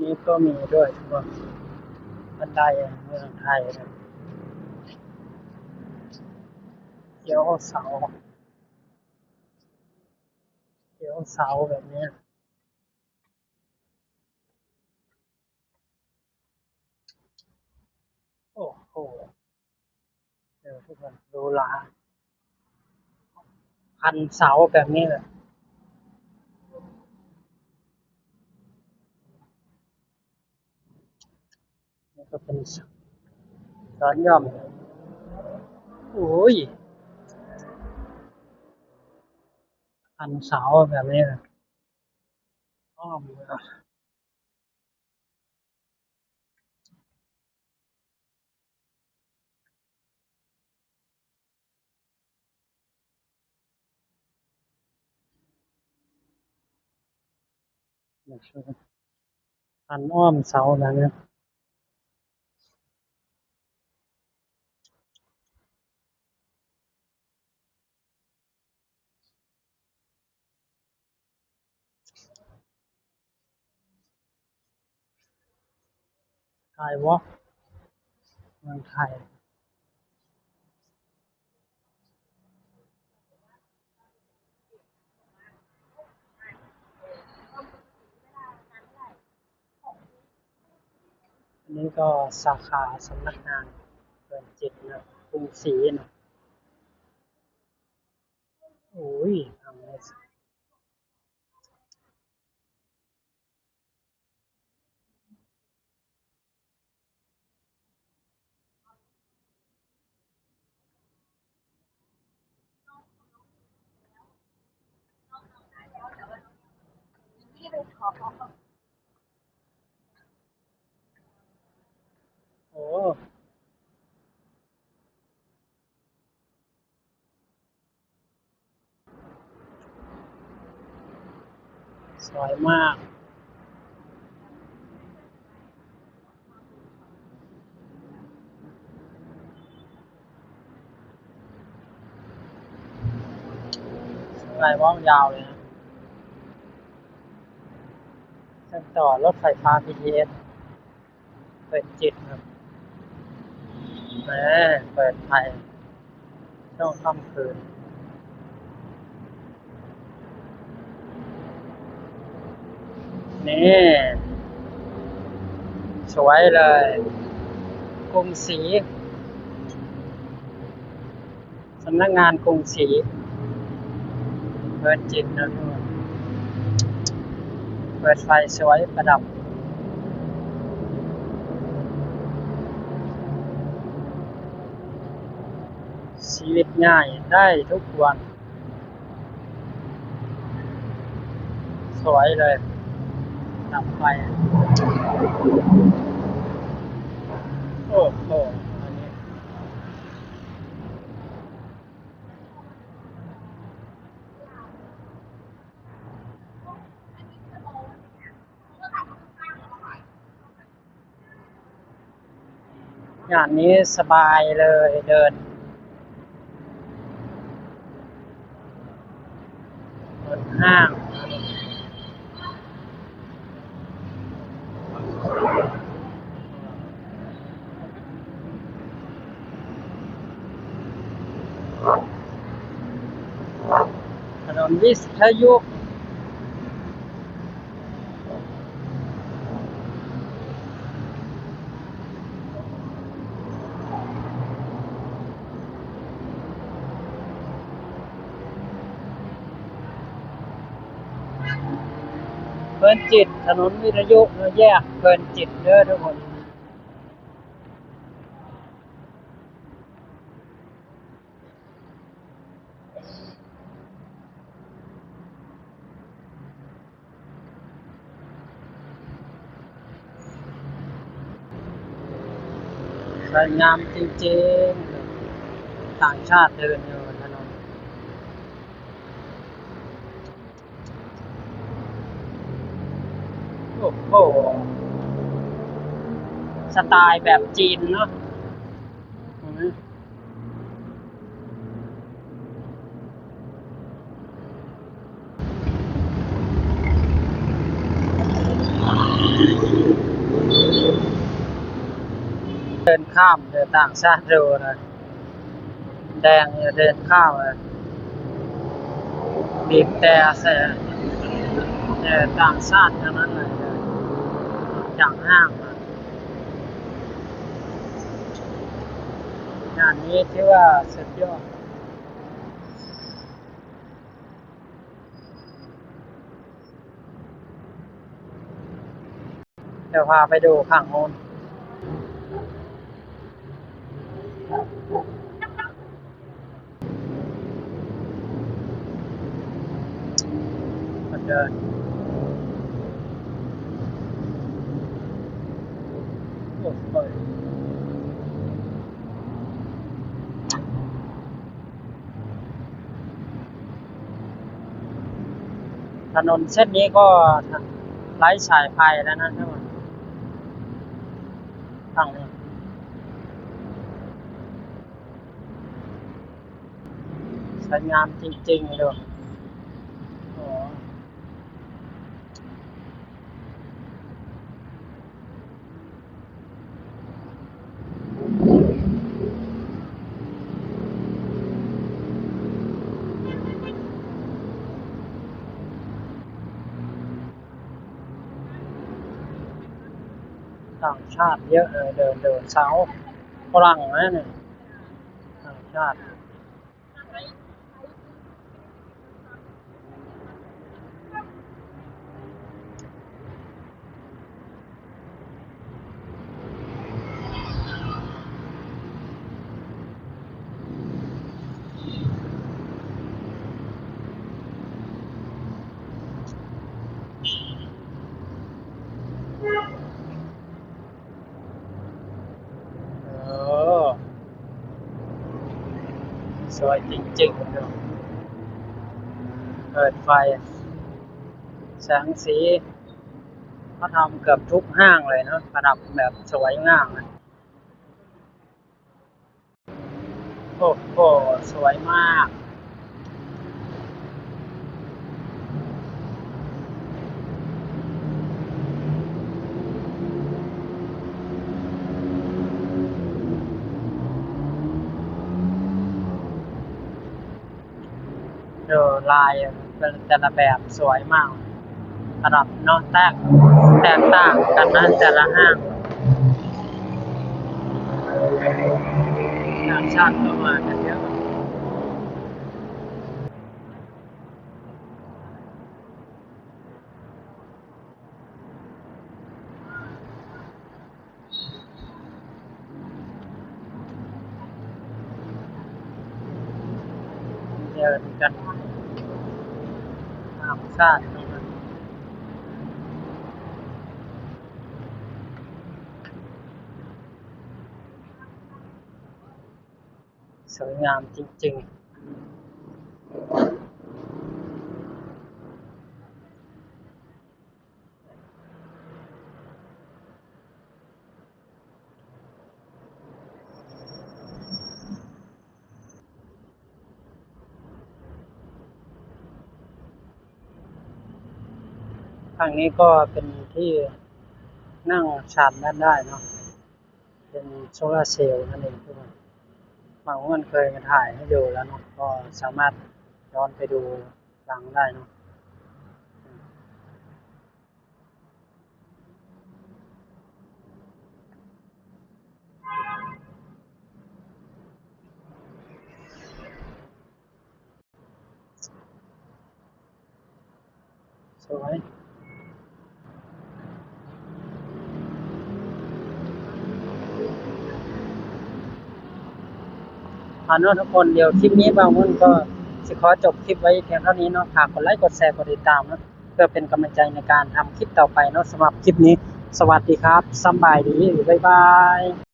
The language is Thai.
นี่ก็มีด้วยทุกคนบันไดเมืองไทยนะเกี่ยวเสาเกี่ยวเสาแบบนี้โอ้โหเดี๋ยวทุกคนดูลาพันเสาแบบนี้เลยนี่ก็เป็นสอนย่อมโอ้ยพันเสาแบบนี้ เลยอ้อมเลยอะเดี๋ยวช่วย กาแบบนี้ไทยวอล์กเมืองไทยอันนี้ก็สาขาสำนักงานเปิดจิตนะกรุงศรีนะโอ้ยทำได้ โอ้สวยมากสายว่องยาวเลยนะเส้ นต่อรถไฟฟ้า BTS เปิดจิตครับแหมเปิดไฟช่วงค่ำคืนนี่สวยเลยกรุงศรีสำนักงานกรุงศรีเปิดจิตนะทุกคน เปิดไฟสวยประดับชีวิตง่ายได้ทุกวัน สวยเลยดับไฟ โอ้โหอันนี้ งานนี้สบายเลยเดินเดินห้างถนนวิทยุ เพลินจิต ถนนวิทยุแยกเพลินจิตเด้อทุกคนสวยงามจริงๆ ต่างชาติเดินอยู่ถนน โอ้สไตล์แบบจีนเนาะเดินข้ามเดินต่างชาติดูนะแดงเดินข้ามเลยบีบแต่ใส่แต่ต่างชาติทั้งนั้นเลย จากห้างมางานนี้ที่ว่าสุดยอดเดี๋ยวพาไปดูข้างโน้นเดิน โอ้โหถนนเส้นนี้ก็ไร้สายไฟแล้วนะท่านผู้ชมฝั่งนี้สวยงามจริงๆเลยโอ้ ต่างชาติเยอะเลยเดินเดินเช้าฝรั่งนะเนี่ยต่างชาติ เออ สวยจริงๆเลยเปิดไฟ แสงสีเขาทำเกือบทุกห้างเลยเนะประดับแบบสวยงามโอ้โห สวยมาก ลายเป็นแต่ละแบบสวยมากระดับนาะแตกแตกต่างกันนะแต่ละห้างต่างชาติก็มากันเยอะเดินกัน ต่างชาติสวยงามจริง ๆ ทางนี้ก็เป็นที่นั่งชาร์จแบตได้เนาะ เป็นโซลาเซลล์นั่นเองทุกคนบางวันเคยมาถ่ายให้ดูแล้วเนาะ ก็สามารถย้อนไปดูหลังได้เนาะสวย อาเนอะทุกคนเดี๋ยวคลิปนี้บางวันก็สิขอจบคลิปไว้เพียงเท่านี้เนาะฝากกดไลค์กดแชร์กดติดตามเนาะเพื่อเป็นกำลังใจในการทำคลิปต่อไปเนาะสำหรับคลิปนี้ สวัสดีครับสบายดีบ๊ายบาย